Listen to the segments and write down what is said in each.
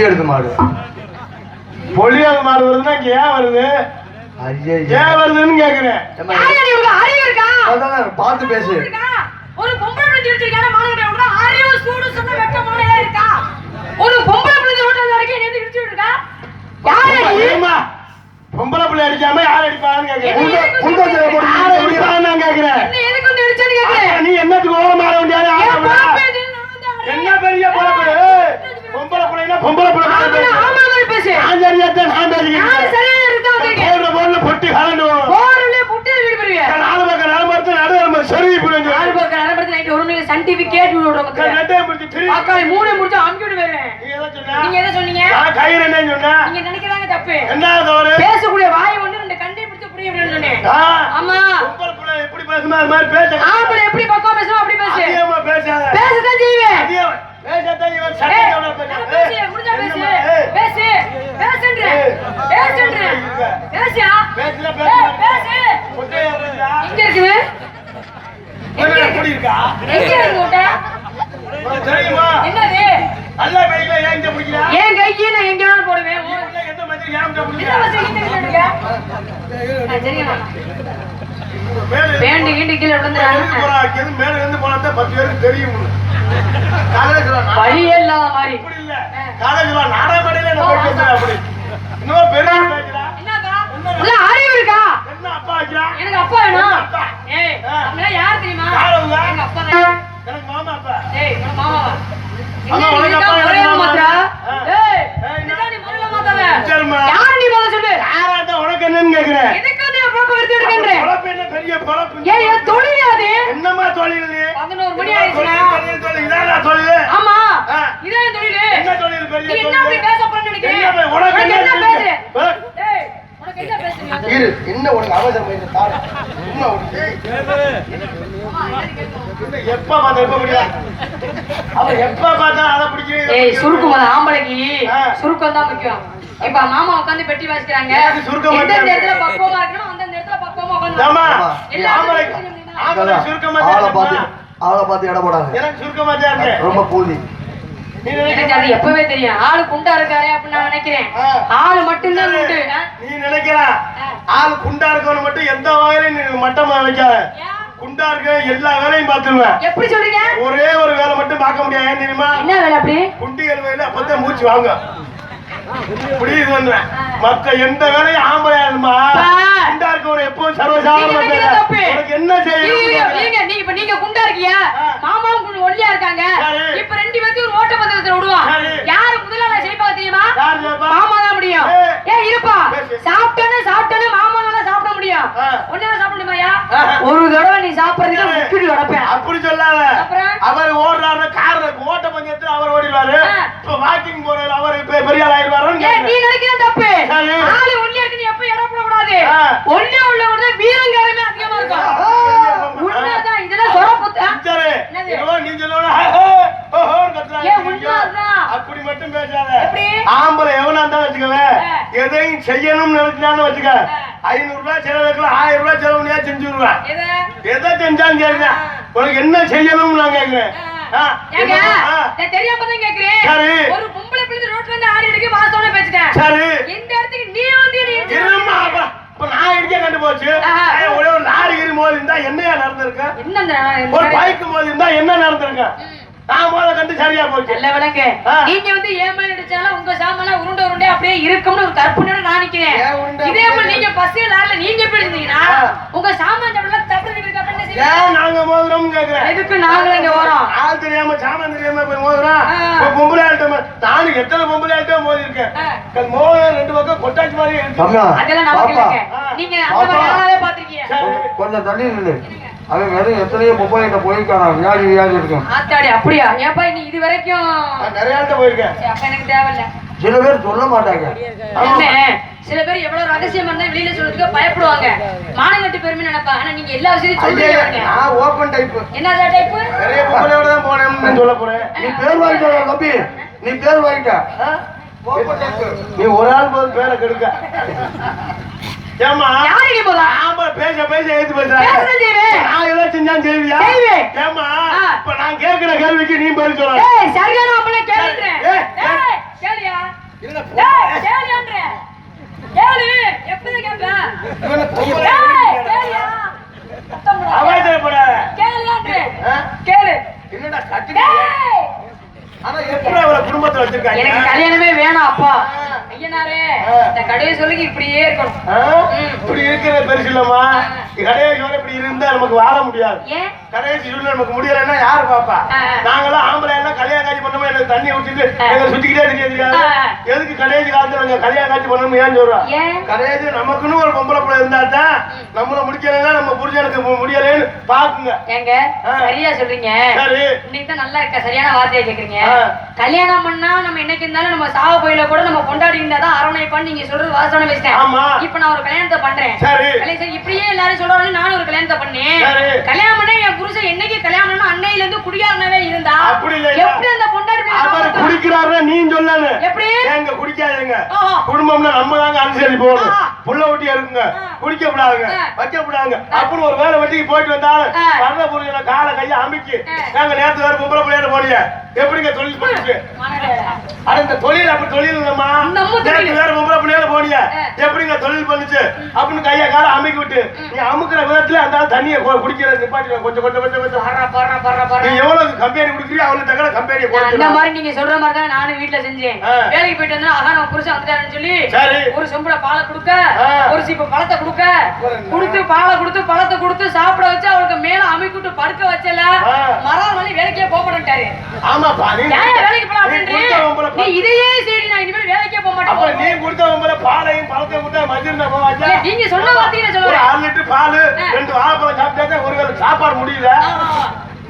பொலி எடுத்து மாடு. பொலியாக மாடு வருதுன்னா இங்க ஏன் வருது? ஐயே ஏன் வருதுன்னு கேக்குறேன். பார்த்து பேசு. இருக்கா? ஒரு பொம்பளை பிள்ளை வச்சிருக்கான மாணவர்கள் உனக்கு அறிவு சூடு சொன்ன வெக்கமான ஏதாவது இருக்கா? ஒரு பொம்பளை பிள்ளை ரோட்ல வரைக்கும் என்ன இருக்கா ஏம்மா, பொம்பளை பிள்ளை அடிக்காம யார் அடிப்பான்னு கேக்குறேன். யார் நான் கேக்குறேன். நீ என்னத்துக்கு ஓரம் மாற வேண்டியது என்ன பெரிய பொழப்பு பிள்ளைனா பொம்பளை பிள்ளை ஆமா, பேசு. ஆமா மாதிரி பேசு நான் நான் பேசிக்கிறேன் சரியா இருந்தா வந்திருக்கேன் போடுற போடுல பொட்டி கலண்டுவோம் போறல புட்டு வீடு பெறுவிய நாலு பக்கம் நாலு மரத்து நடு நம்ம சரி பக்கம் ஒரு சன் டிவி கேட்டு விடுற மக்கள். ரெண்டையும் பிடிச்சி திரி அக்கா மூணு முடிச்சு அமுக்கி விடு வருவேன் நீ எதை சொன்ன? நீங்க எதை சொன்னீங்க? நான் கயிறு என்ன சொன்ன? நீங்க நினைக்கிறாங்க தப்பு. என்ன தவறு? பேசக்கூடிய வாய் ஒண்ணு ரெண்டு கண்டை பிடிச்சு புரிய விடுன்னு சொன்னேன். ஆமா. பொம்பளை பிள்ளை எப்படி பேசுமா அது மாதிரி பேச. ஆம்பளை எப்படி பக்கம் பேசணும் அப்படி பேசு. பேசாத. பேசதான் செய்வேன். பேசாதான் இவன். பேசு, முடிஞ்சா பேசு. பேசு, பேசுன்றேன். பேசுன்றேன். பேசியா? பேசு. எங்க இருக்குது? எங்க இருக்கு? தெரியுமா? என்னது? என் கைக்கு நான் எங்க வேணாலும் போடுவேன். கீண்டு கீழே இல்லாத மாதிரி காலேஜ்ல போய் பேசுறேன் அப்படி? இன்னும் பெரிய? உள்ள இருக்கா? என்ன அப்பா வைக்கிறா? எனக்கு அப்பா வேணும். ஏய் அவங்களாம் யார் தெரியுமா? எங்க அப்பா தான் எனக்கு மாமா அப்பா. ஏய் என்ன உனக்கு அப்பா, மாமா. ஆ. ஏய் ஏய், என்ன? இதுதான் நீ முதல்ல மாத்தாத சரிம்மா. யார் நீ முதல்ல சொல்லு யாராட்ட உனக்கு என்னன்னு கேக்குறேன் எதுக்கு வந்து என் பொழப்பை வெறுத்து எடுக்கின்ற பொழப்பு என்ன பெரிய பொழப்பு ஏய் என் தொழில் அது என்னம்மா தொழில் நீ? பதினோரு மணி தொழில், ஆயிடுச்சுனா தொழில், தொழில். இதானா தொழில்? ஆமா ஆ. இதான் என் தொழில் என்ன தொழில் பெரிய நீ என்ன அப்படி தொழில்? பேச போறேன்னு நினைக்கிறேன் என்ன பே- உனக்கு உனக்கு என்ன என்ன பேசுற தெரியும்? ஆ? ஏய் உனக்கு என்ன பேசுறீங்க இரு என்ன உனக்கு அவசரம் என்ன எப்ப பார்த்தா எப்ப எப்ப பார்த்தா அதை ஏய் முத ஆம்பளைக்கு ஆ. சுருக்கம் தான் முக்கியம். இப்ப மாமா உட்கார்ந்து பெட்டி வாசிக்கிறாங்க. சுருக்கம் எந்த இடத்துல பக்குவமா இருக்கணும் அந்த இடத்துல பக்குவமா எல்லா ஆம்பளை. சுருக்கமா ஆளை தான் பார்த்து. ஆளை பார்த்து போடாத. எனக்கு சுருக்கமா தான் இருக்கு ரொம்ப நீ எனக்கு அது எப்பவே தெரியும். ஆளு குண்டா இருக்காரு அப்படின்னு நான் நினைக்கிறேன். ஆ. ஆளு மட்டும்தான் குண்டு. ஆ? நீ நினைக்கிற ஆ. ஆள் குண்டா இருக்கவன மட்டும் எந்த வகையிலும் நீ மட்டமா? குண்டா இருக்க எல்லா வேலையும் பார்த்துருவேன். எப்படி சொல்றீங்க? ஒரே ஒரு வேலை மட்டும் பார்க்க முடியாது. ஏன் தெரியுமா? என்ன வேலை அப்படி? குண்டி வேலை அப்பதான் மூச்சு வாங்க. புரியுது பண்றேன் மத்த எந்த வேலையும் ஆம்பளையா இருமா. குண்டா இருக்கவன எப்பவும் சர்வசாதாரண. உனக்கு என்ன நீங்க செய்யணும் நீங்க நீங்க இப்ப நீங்க குண்டா இருக்கீங்க ஆ. மாமாவும் ஒல்லியா இருக்காங்க. இப்ப ரெண்டு பேர்த்தையும் ஒரு ஓட்ட பந்தயத்துல விடுவான் சரி. யாரு முதல்ல ஜெயிப்பாங்க தெரியுமா யார் ஜெயிப்பா? மாமா தான் முடியும் ஏய். ஏ இருப்பா பேசு. சாப்பிட்டேன்னு சாப்பிட்டேன்னு மாமானால சாப்பிட முடியும் ஆ. ஒன்னால சாப்பிட முடியுமாயா ஆஹா. ஒரு தடவை நீ சாப்பிடுறதுக்கு முக்கிடி உடப்பேன் அப்படி சொல்லாத அப்புறம்? அவர் ஓடுறாரு கார் ஓட்ட பந்தயத்துல அவர் ஓடிடுவாரு. இப்ப வாக்கிங் போறாரு அவர் இப்ப பெரிய ஆள் ஆயிடுவாருன்னு ஏ நீ. நினைக்கிறது தப்பு. ஆளு ஒல்லியா இருக்கு நீ எப்ப இடம் போட கூடாது. ஒல்லியா உள்ளவங்க தான் வீரங்காரமே அதிகமா இருக்கும் உண்மைதான் இதெல்லாம் சொர புத்தா சரி. என்னது? இதோ நீ சொல்லணும்? அப்படி மட்டும் பேசாத? ஆம்பளை எவனா இருந்தா வச்சுக்கவே. எதையும் செய்யணும்னு நினைச்சான்னு வச்சுக்க ஐநூறு செலவுக்குள்ள ஆயிரம் ரூபாய் செலவு பண்ணியா எதை? எதை செஞ்சாலும் உனக்கு என்ன செய்யணும்னு நான் கேட்கிறேன். தெரியாம தான் கேக்குறேன். ஒரு பொம்பளை பிள்ளை ரோட்ல இருந்து ஆடி அடிக்க வாசத்தோட பேசிட்டேன். சரி. இந்த இடத்துக்கு நீ வந்து என்னை இழுத்து இருமா அப்ப இப்ப நான் இடிக்க கண்டு போச்சு. ஆஹா. ஏய், ஒரே ஒரு லாரி மோதி இருந்தா என்னையா நடந்திருக்கு? என்ன ஒரு பைக் மோதி இருந்தா என்ன நடந்திருக்கு? நான் மோத கண்டு சரியா போச்சு நல்ல விளக்கு. ஆ. நீங்க வந்து ஏன் மேல அடிச்சாலும் உங்க சாமான உருண்டை உருண்டை அப்படியே இருக்கும்னு ஒரு கற்பனையோட நான் நிக்கிறேன். இதே போல? நீங்க பஸ்ல லாரில நீங்க எப்படி இருந்தீங்கன்னா ஆ. உங்க சாமான் சாப்பிடலாம்? ஏன் நாங்க மோதுறோம்னு கேக்குறேன் எதுக்கு நாங்களும் இங்க வரோம் ஆள் தெரியாம சாமான் தெரியாம போய். இப்ப பொம்பளை ஆள்கிட்ட மோ- நானும் எத்தனை பொம்பளை ஆள்கிட்ட மோதி இருக்கேன் ரெண்டு பக்கம் கொட்டாச்சு மாதிரி இருக்கு. அதெல்லாம் நமக்கு இல்லைங்க. நீங்க அந்த மாதிரி பாத்திருக்கீங்க. கொஞ்சம் நில்லு அவன் வெறும் எத்தனையோ பொம்பளை கிட்ட போயிருக்கானா வியாதி வியாதி இருக்கும். ஆத்தாடி அப்படியா? ஏப்பா நீ இது வரைக்கும் நிறைய ஆள்கிட்ட போயிருக்கேன். அப்ப எனக்கு தேவையில்ல. சில பேர் சொல்ல மாட்டாங்க. என்ன? சில பேர் எவ்வளவு ரகசியம் இருந்தா வெளியில சொல்றதுக்கு பயப்படுவாங்க. மானங்கட்டு பெருமை நினைப்பாங்க ஆனா நீங்க எல்லா விஷயத்தையும் சொல்றீங்க நான் ஓப்பன் டைப் என்ன டைப் நிறைய பொம்பளையோட தான் போனேன்னு சொல்ல போறேன். நீ பேர் வாங்கிட்ட தம்பி. நீ பேர் வாங்கிட்ட. நீ ஒரு ஆள் போது பேரை கெடுக்க. ஏமா யாரு போதா ஆமா பேச பேச ஏத்து பேசுற பேசுறேன் செய்வேன் நான் ஏதாவது செஞ்சாலும் செய்வியா செய்வேன். ஏமா. இப்ப நான் கேட்கிற கேள்விக்கு நீ பதில் சொல்ல ஏய் சரியான அப்பள கேளுன்றேன் ஏய், கேளியா இல்ல, கேளியான்றே. கேளு, எப்படிதான் கேட்ப? இவனை பொம்பளை. கேளியா? அவசரப்படாத. கேளியான்றே. கேளு. என்னடா கட்டி ஆனா எப்படி அவளை குடும்பத்துல எனக்கு வச்சிருக்காங்க கல்யாணமே வேணாம் அப்பா ஆ. இந்த கடையை சொல்லுங்க இப்படியே இருக்கணும். இப்படி இருக்கிற பெருசு இல்லம்மா இப்படி இருந்தா நமக்கு வாழ முடியாது. ஏன்? கடைசி சூழ்நிலை நமக்கு முடியலன்னா யாரு பாப்பா? ஆ. நாங்கெல்லாம் ஆம்பளை எல்லாம் கல்யாணம் காட்சி பண்ணோமோ? எனக்கு தண்ணி. எங்க சுத்திக்கிட்டே தெரியாது. எதுக்கு கடைசி காலத்துல நாங்க கல்யாணம் காட்சி பண்ணணும் ஏன் சொல்றோம் நமக்குன்னு ஒரு பொம்பளை பிள்ளை இருந்தா தான் நம்மள முடிக்கலைன்னா நம்ம புருஷனுக்கு மு- முடியலைன்னு பாக்குங்க. ஏங்க. சரியா சொல்றீங்க. சரி. இன்னைக்கு தான் நல்லா இருக்க சரியான வார்த்தையை கேக்குறீங்க. கல்யாணம் பண்ணா நம்ம என்னைக்கு இருந்தாலும் நம்ம சாவ போயில கூட நம்ம கொண்டாடி இருந்தா தான் அரவணைப்பான்னு நீங்க சொல்றது வாசனை பேசிட்டேன் ஆமா. இப்ப நான் ஒரு கல்யாணத்தை பண்றேன் சரி இப்படியே எல்லாரும் சொல்றாங்க நானும் ஒரு கல்யாணத்தை பண்ணேன். கல்யாணம் பண்ண என் புருஷன் என்னைக்கு கல்யாணம் அன்னையில இருந்து குடியாரனவே இருந்தா அப்படி? எப்படி அந்த பொண்டாடி மேல அவர் குடிக்கிறாருன்னா நீ சொல்லணும் எப்படி குடிக்காதீங்க. குடும்பம்னா நம்ம தாங்க அனுசரி போகணும் ஆஹா. புள்ள ஒட்டியா இருக்குங்க. குடிக்க கூடாதுங்க. வைக்க கூடாதுங்க அப்படின்னு ஒரு வேலை வெட்டிக்கு போயிட்டு வந்தாலும். வர்ற புரிஞ்ச காலை கையை ஆ. நாங்க நேரத்து வேற பொம்பளை பிள்ளையாட போனீங்க எப்படிங்க தொழில் மனதே. அட இந்த தொழில் அப்படி தொழில் இல்லம்மா. நேத்து வேற பொம்பளை பிள்ளையாட ஆ. எப்படிங்க தொழில் பண்ணுச்சு அப்படின்னு கையை காலை அமைக்கி விட்டு நீ அமுக்குற விதத்துல அந்த தண்ணியை குடிக்கிற நிப்பாட்டி கொஞ்சம் கொஞ்சம் கொஞ்சம் கொஞ்சம் பர்றா, பர்றா, பர்றா, நீ பர்றா. எவ்வளவு கம்பெனி குடிக்கிறியோ அவ்வளவு நான் அந்த கொடுக்கணும் மாதிரி நீங்க சொல்ற மாதிரி தான் நானும் வீட்ல செஞ்சேன். வேலைக்கு போயிட்டு வந்தா நம்ம புருஷன் வந்துட்டாருன்னு சொல்லி சரி ஒரு சொம்புல பாலை கொடுக்க. ஒரு சீப்பு பழத்தை கொடுக்க கொடுத்து பாலை கொடுத்து பழத்தை கொடுத்து சாப்பிட வச்சு அவளுக்கு மேல அமைக்கிட்டு படுக்க வச்சல. மரம் வழி வேலைக்கே போக மாட்டேன்ட்டாரு ஆமாப்பா நீ வேலைக்கு நீ அப்படின்றீ? நீ இதையே சரி நான் இனிமேல் வேலைக்கே போக அப்புறம் நீ மாட்டேன் கொடுத்த உங்களை பாலையும் பழத்தையும் கொடுத்தா மதியம் போவாச்சா? நீங்க நான் ஒரு சொல்றேன். அரை லிட்டர் பால். ரெண்டு வாழைப்பழம் சாப்பிட்டா ஒரு வேளை சாப்பாடு முடியல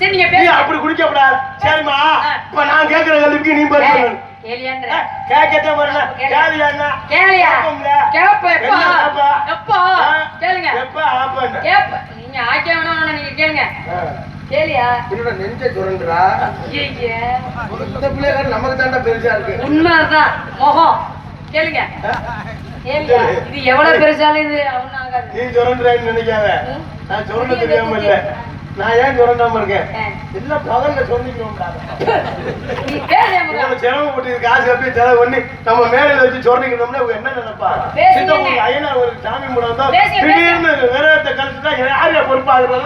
சரி நீங்க அப்படி குடிக்க கூடாது சரிம்மா. இப்ப நான் கேட்கிற கேள்விக்கு நீ பதில் கேட்கத்தே வரல கேளு. கேள்வி என்ன? கேளியா. கேப்ப எப்பா? எப்பா. கேளுங்க. எப்ப? ஆப்பன்னு? கேப்ப. நீங்க ஆக்கே வேணும் நீங்க கேளுங்க. கேளியா? என்னோட நெஞ்ச சுரண்டுறா? ஐயே இந்த பிள்ளைகள் நமக்கு தாண்டா பெருசா இருக்கு. உண்மைதான். முகம் கேளுங்க. கேளுங்க. இது எவ்வளவு பெருசாலும் இது ஒண்ணும் ஆகாது. நீ சுரண்டுறேன்னு நினைக்காத. நான் சுரண்ட தெரியாம இல்ல. நான் ஏன் சுரண்டாம இருக்கேன். எல்லாம் பகல்ல சொன்னிக்கணும் சிரமப்பட்டு காசு அப்படி செலவு பண்ணி நம்ம மேடையில வச்சு சொன்னீங்கன்னா இவங்க என்ன நினைப்பா. சித்தப்பூர் ஐயனார் ஒரு சாமி மூடம் வந்தா பேசுங்க, திடீர்னு விரதத்தை கழிச்சுட்டா யாரையா பொறுப்பாகிறது?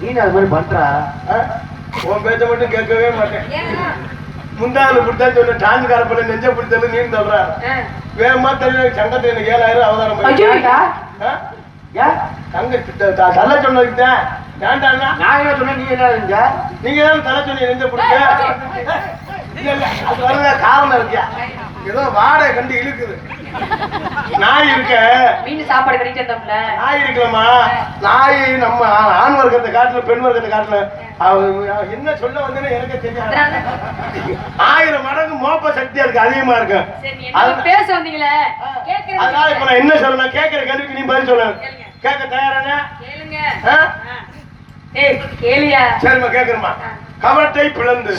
நீ அது மாதிரி பண்றா? ஆ? உன் பேச்ச மட்டும் கேட்கவே மாட்டேன். முந்தாள் இப்படித்தான் சொன்ன டான்ஸ் காரப்பட நெஞ்ச பிடிச்சது நீ சொல்ற. வேகமா தெரியல சங்கத்துல எனக்கு ஏழாயிரம் அவதாரம் பண்ணி. ஏன்? தங்க தலை சொன்னதுக்கு ஏன்டாண்ணா நான் என்ன சொன்னேன்? நீ என்ன இருந்த நீங்க தான் தலை சொன்னீங்க நெஞ்ச பிடிச்ச இல்ல இல்ல அது காரணம் இருக்கியா? ஏதோ வாடகை கண்டு இழுக்குது. நாய் இருக்க. மீன் சாப்பாடு இருந்தோம்ல நாய் நாய் நம்ம ஆண் வர்க்கத்தை காட்டுல பெண் வர்க்கத்தை காட்டுல அவ- என்ன சொல்ல வந்தேன்னு எனக்கு தெரியாது. ஆயிரம் மடங்கு மோப்ப சக்தியா இருக்கு அதிகமா இருக்கு. பேச வந்தீங்களே? அதனால இப்ப நான் என்ன சொல்லணும்? கேட்கிற கேள்விக்கு நீ பதில் சொல்லு. கேளுங்க. கேட்க தயாரான? கேளுங்க. ஏய் கேளியா? சரிம்மா கேக்குறமா கவட்டை பிளந்து.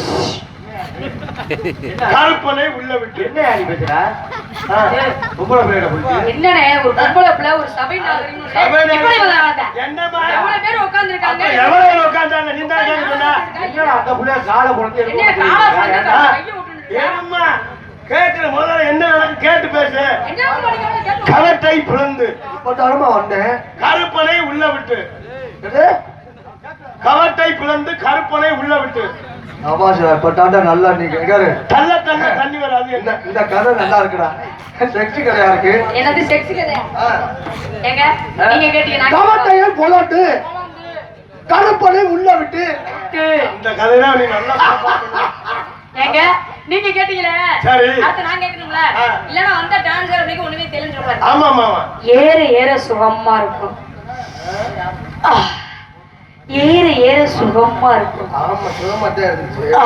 கருப்பனை உள்ள விட்டு. என்ன பேசுற. பொம்பளை பிள்ளைட ஒரு பொம்பளை பிள்ளை ஒரு சபை நாகரிகம் சபை நாகரிகம். எப்படி வந்தாங்க என்னம்மா? எவ்வளவு பேர் உட்கார்ந்திருக்காங்க? அப்ப எவ்வளவு உட்கார்ந்தாங்க? நீ தான் கேட்க சொன்னா. என்னடா அந்த புள்ளைய காலை புரட்டி என்ன காலை புரட்டி ஆ. கையை விட்டுட்டு ஏம்மா? கேட்கிற முதல்ல என்ன கேட்டு பேசு. கேட்டு கவட்டை பிளந்து. போட்டாலுமா வந்தேன் கருப்பனை உள்ள விட்டு? கவட்டை பிளந்து கருப்பனை உள்ள விட்டு. ஆமா சார் பட்டாண்டா நல்லா நீங்க தள்ள தள்ள தண்ணி வராது. இந்த என்ன இந்த கதை நல்லா இருக்குடா. செக்ஸி கதையா இருக்கு? என்னது செக்ஸ் கதையா? ஆ. ஏங்க நீங்க கேட்டீங்க நான் கவட்டையில் பொலாட்டு கருப்பனை உள்ள விட்டு. இந்த கதையெல்லாம் நீ நல்லா. ஏங்க நீங்க கேட்டீங்களே? சரி. அடுத்து நான் கேட்கணுங்களா ஆ. இல்லனா வந்த டான்ஸர் அப்படிக்கு ஒண்ணுமே தெரிஞ்சிருக்காது ஆமா ஆமா ஆமா ஏற ஏற சுகமா இருக்கும். ஏற ஏற சுகமா இருக்கும். ஆமா சுகமாத்தான் இருந்துச்சு. ஆ.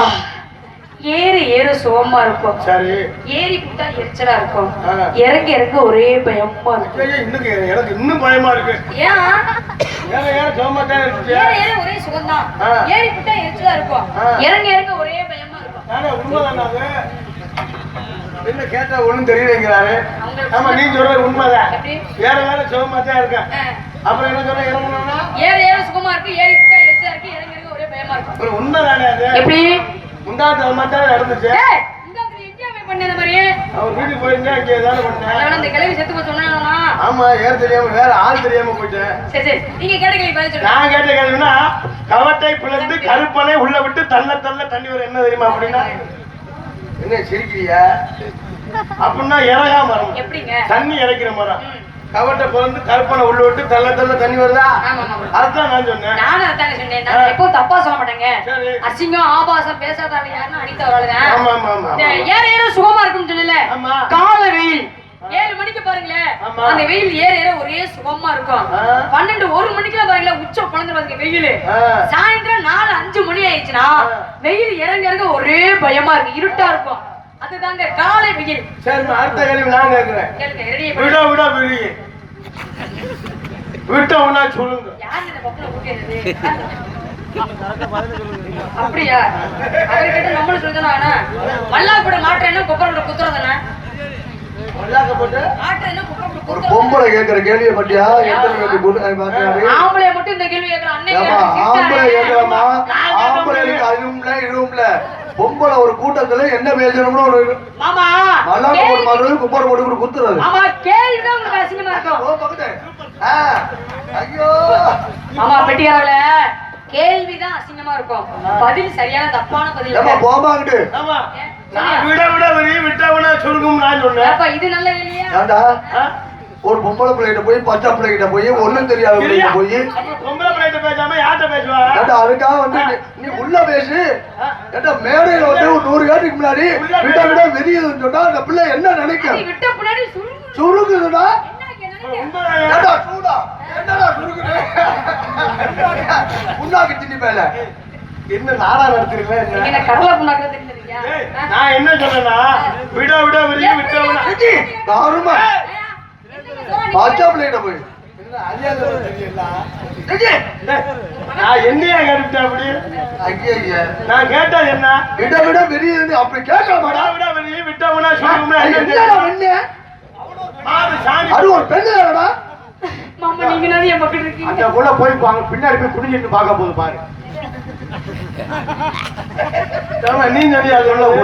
ஏற ஏற சுகமா இருக்கும். சரி. ஏறி விட்டா எரிச்சலா இருக்கும். இறங்க இறங்க ஒரே பயமா இருக்கும். இன்னும் எனக்கு இன்னும் பயமா இருக்கு. ஏன்? ஏன் ஏன் சுகமாத்தான் இருந்துச்சு. ஏற ஏற ஒரே சுகம்தான். ஆ. ஏறி விட்டா எரிச்சலா இருக்கும். இறங்க இறங்க ஒரே பயமா இருக்கும் நானே உண்மைதானா அது? என்ன கேட்டா ஒண்ணும் தெரியலைங்கிறாரு. ஆமா நீ சொல்றது உண்மைதான். எப்படி? வேற இருக்கேன். ஆ. அப்புறம் என்ன சொல்ற இறங்கணும்னா? ஏற ஏற சுகமா இருக்கு. ஏறி எரிச்சலா இருக்கு. இறங்க இறங்க ஒரே பயமா அப்புறம் உண்மைதானே அது? எப்படி? முந்தாத்தனமா தான் நடந்துச்சு? இடத்துல எங்கேயா போய் பண்ண மாதிரி? அவன் வீட்டுக்கு போயிருந்தேன் அங்கே ஏதாவது இந்த கிழவி செத்து போச்சு சொன்னாங்களா? ஆமா ஏன் தெரியாம வேற ஆள் தெரியாம போயிட்டேன் சரி, சரி. நீங்க கேட்ட கேள்வி பதில் சொல்லுங்க. நான் கேட்ட கேள்வினா கவட்டை பிளந்து கருப்பனை உள்ள விட்டு தள்ள தள்ள தண்ணி வரும் என்ன தெரியுமா அப்படின்னா என்ன சிரிக்கிறியா அப்படின்னா இறகா மரம் எப்படிங்க? தண்ணி இறைக்கிற மரம். கவட்டை பிளந்து கருப்பனை உள்ள விட்டு தள்ள தள்ள தண்ணி வருதா. அதுதான் நான் சொன்னேன் நானும் அதாங்க சொன்னேன். நான் எப்பவும் தப்பா சொல்ல மாட்டேங்க. அசிங்கம், ஆபாசம் பேசாதவங்க யாருன்னா அனிதா அவளுதான். ஆமா ஆமா ஆமா ஏற ஏற சுகமா இருக்கும்னு? ஆமா. காலை வெயில் ஏழு மணிக்கு பாருங்களேன். அந்த வெயில் ஏற ஏற ஒரே சுகமா இருக்கும். பன்னெண்டு ஒரு மணிக்கெல்லாம் பாருங்களேன் உச்ச குழந்தை பாருங்க வெயில். சாயந்தரம் நாலு அஞ்சு மணி ஆயிடுச்சுன்னா. வெயில் இறங்க இறங்க ஒரே பயமா இருக்கு இருட்டா இருக்கும். அதுதாங்க காலை வெயில். சரி அடுத்த கேள்வி நான் கேட்கிறேன். விட விட விடுங்க விட்டோம்னா சொல்லுங்க. யார் இந்த பக்கம் கூட்டியது அப்படியா? அவர் கிட்ட நம்மளும் சொல்லுதா மல்லாப்பட மாற்ற என்ன கொப்பரோட குத்துறது தானே மல்லாக்க போட்டு மாற்ற என்ன கொப்பரோட ஒரு பொம்பளை கேட்கிற கேள்வியை பத்தியா? எத்தனை கேள்வி? ஆம்பளைய மட்டும் இந்த கேள்வி ஆம்பளை கேட்கலாமா. அதுவும்ல இதுவும்ல பொம்பளை ஒரு கூட்டத்துல என்ன பேசணும்னு ஒரு மாமா மல்லாக்க போட்டு கேள்வி- மாடுறது குப்பாடு போட்டு கூட குத்துறது கேள்விதான் உங்களுக்கு அசிங்கமா இருக்கும். ஓ, பக்கத்து. ஐயோ. மாமா பெட்டியாரவல கேள்விதான் அசிங்கமா இருக்கும். பதில் சரியான தப்பான பதில். போமாங்கிட்டு ஆமா. விட விட விரி விட்டவனா சுருக்கும் நான் சொன்னேன். அப்ப இது இல்லையா? ஒரு பொம்பளை பிள்ளைகிட்ட போய் பச்சை பிள்ளைகிட்ட போய் ஒண்ணும் தெரியாத பிள்ளைகிட்ட போய். பொம்பளை பிள்ளைகிட்ட பேசாம யார்கிட்ட பேசுவா? ஏண்டா அதுக்காக வந்து நீ- உள்ள பேசு. ஏண்டா மேடையில வந்து ஒரு நூறு காட்டுக்கு முன்னாடி விட விட வெறியுதுன்னு சொன்னா அந்த பிள்ளை என்ன நினைக்கும்? விட்ட பின்னாடி சுருங்கு சுருக்குதுடா என்ன இங்க நினைக்க? உண்மைதான். ஏண்டா சூடா. என்னடா சுருக்குது உன்னாக்கு திண்ணி மேல என்ன நாடா நடத்துறீங்களா என்ன? கடலை ஆ? நான் என்ன சொன்னேன்னா விட விட விரி விட்டவனா தாருமா? போய். என்ன சிச்சி, நான் என்னையா கேட்டுட்டேன் அப்படி? ஐயா நான் கேட்டது என்ன? விட விட வெறியுதுன்னு அப்படி கேட்கலாமாடா? விட விட விரி விட்டவனா சுருக்கும்னா என்ன? பண்ணு? அது ஒரு பெண்ணு மாமா நீங்க நிறைய மக்கள் இருக்கீங்க? அந்த புள்ள போய் பாங்க பின்னாடி போய் குடிஞ்சிட்டு பார்க்க போகுது பாரு. ஆமா, நீ தெரியாது உள்ள போய்